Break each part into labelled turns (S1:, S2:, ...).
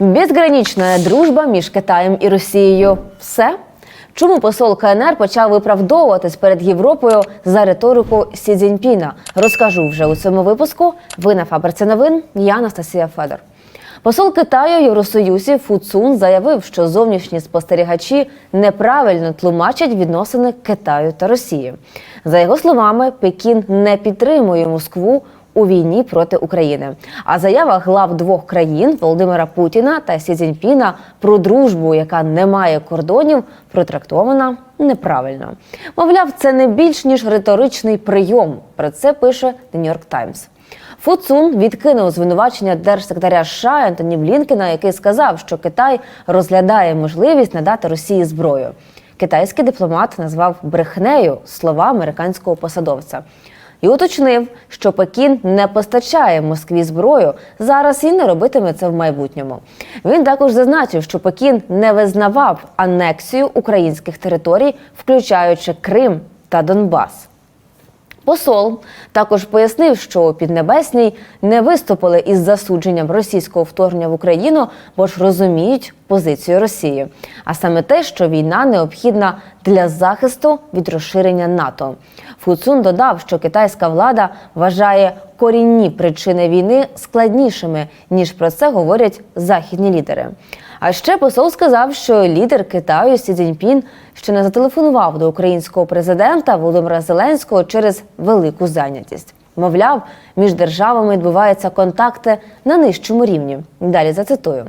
S1: Безгранична дружба між Китаєм і Росією. Все. Чому посол КНР почав виправдовуватись перед Європою за риторику Сі Цзіньпіна? Розкажу вже у цьому випуску. Ви на фабриці новин. Я Анастасія Федор. Посол Китаю Євросоюзі Фу Цун заявив, що зовнішні спостерігачі неправильно тлумачать відносини Китаю та Росії. За його словами, Пекін не підтримує Москву у війні проти України. А заява глав двох країн Володимира Путіна та Сі Цзіньпіна про дружбу, яка не має кордонів, протрактована неправильно. Мовляв, це не більш ніж риторичний прийом. Про це пише The New York Times. Фу Цун відкинув звинувачення держсекретаря США Ентоні Блінкена, який сказав, що Китай розглядає можливість надати Росії зброю. Китайський дипломат назвав брехнею слова американського посадовця і уточнив, що Пекін не постачає Москві зброю зараз і не робитиме це в майбутньому. Він також зазначив, що Пекін не визнавав анексію українських територій, включаючи Крим та Донбас. Посол також пояснив, що Піднебесній не виступили із засудженням російського вторгнення в Україну, бо ж розуміють позицію Росії, а саме те, що війна необхідна для захисту від розширення НАТО. Фуцун додав, що китайська влада вважає корінні причини війни складнішими ніж про це говорять західні лідери. А ще посол сказав, що лідер Китаю Сі Цзіньпін ще не зателефонував до українського президента Володимира Зеленського через велику зайнятість. Мовляв, між державами відбуваються контакти на нижчому рівні. Далі зацитую.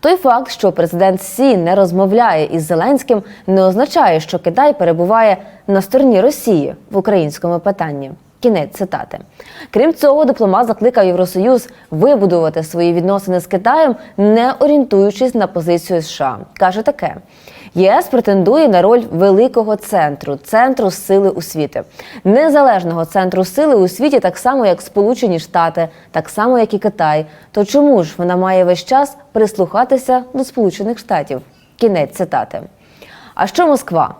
S1: Той факт, що президент Сі не розмовляє із Зеленським, не означає, що Китай перебуває на стороні Росії в українському питанні. Кінець цитати. Крім цього, дипломат закликав Євросоюз вибудувати свої відносини з Китаєм, не орієнтуючись на позицію США. каже таке: ЄС претендує на роль великого центру, центру сили у світі, незалежного центру сили у світі, так само як Сполучені Штати, так само як і Китай. То чому ж вона має весь час прислухатися до Сполучених Штатів? Кінець цитати. А що Москва?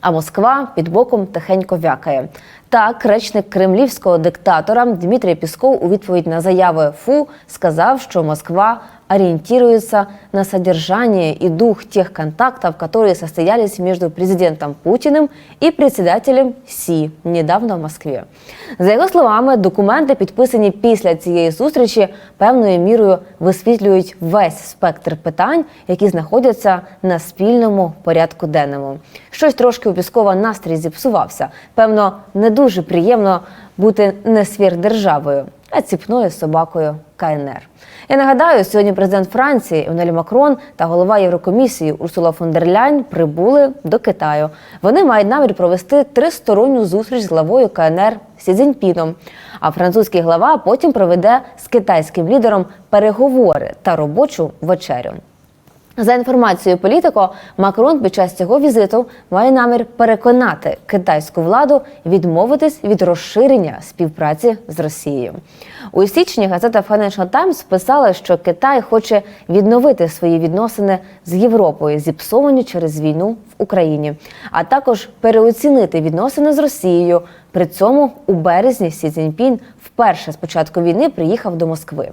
S1: А Москва під боком тихенько вякає. Так, речник кремлівського диктатора Дмитрій Пісков у відповідь на заяви ФУ сказав, що Москва ориентируется на содержание и дух тех контактов, которые состоялись между президентом Путіним і председателем Сі недавно в Москві. За його словами, документи, підписані після цієї зустрічі, певною мірою висвітлюють весь спектр питань, які знаходяться на спільному порядку денному. Щось трошки у Піскова настрій зіпсувався. Певно, не дуже приємно бути не сверхдержавою, а ціпною собакою КНР. Я нагадаю, сьогодні президент Франції Еммануель Макрон та голова Єврокомісії Урсула фон дер Ляйн прибули до Китаю. Вони мають намір провести тристоронню зустріч з главою КНР Сі Цзіньпіном. А французький глава потім проведе з китайським лідером переговори та робочу вечерю. За інформацією політико, Макрон під час цього візиту має намір переконати китайську владу відмовитись від розширення співпраці з Росією. У січні газета Financial Times писала, що Китай хоче відновити свої відносини з Європою, зіпсовані через війну в Україні, а також переоцінити відносини з Росією. При цьому у березні Сі Цзіньпін вперше з початку війни приїхав до Москви.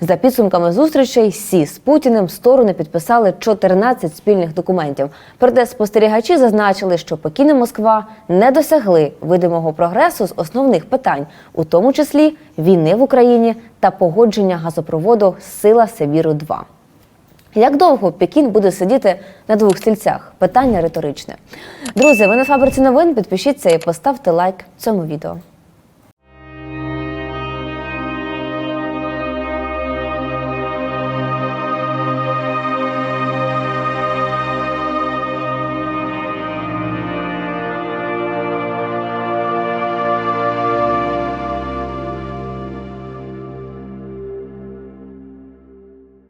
S1: За підсумками зустрічей Сі з Путіним сторони підписали 14 спільних документів. Проте спостерігачі зазначили, що Пекін і Москва не досягли видимого прогресу з основних питань, у тому числі війни в Україні та погодження газопроводу Сила Сибіру 2 як довго Пекін буде сидіти на двох стільцях? Питання риторичне. Друзі, ви на фабриці новин. Підпишіться і поставте лайк цьому відео.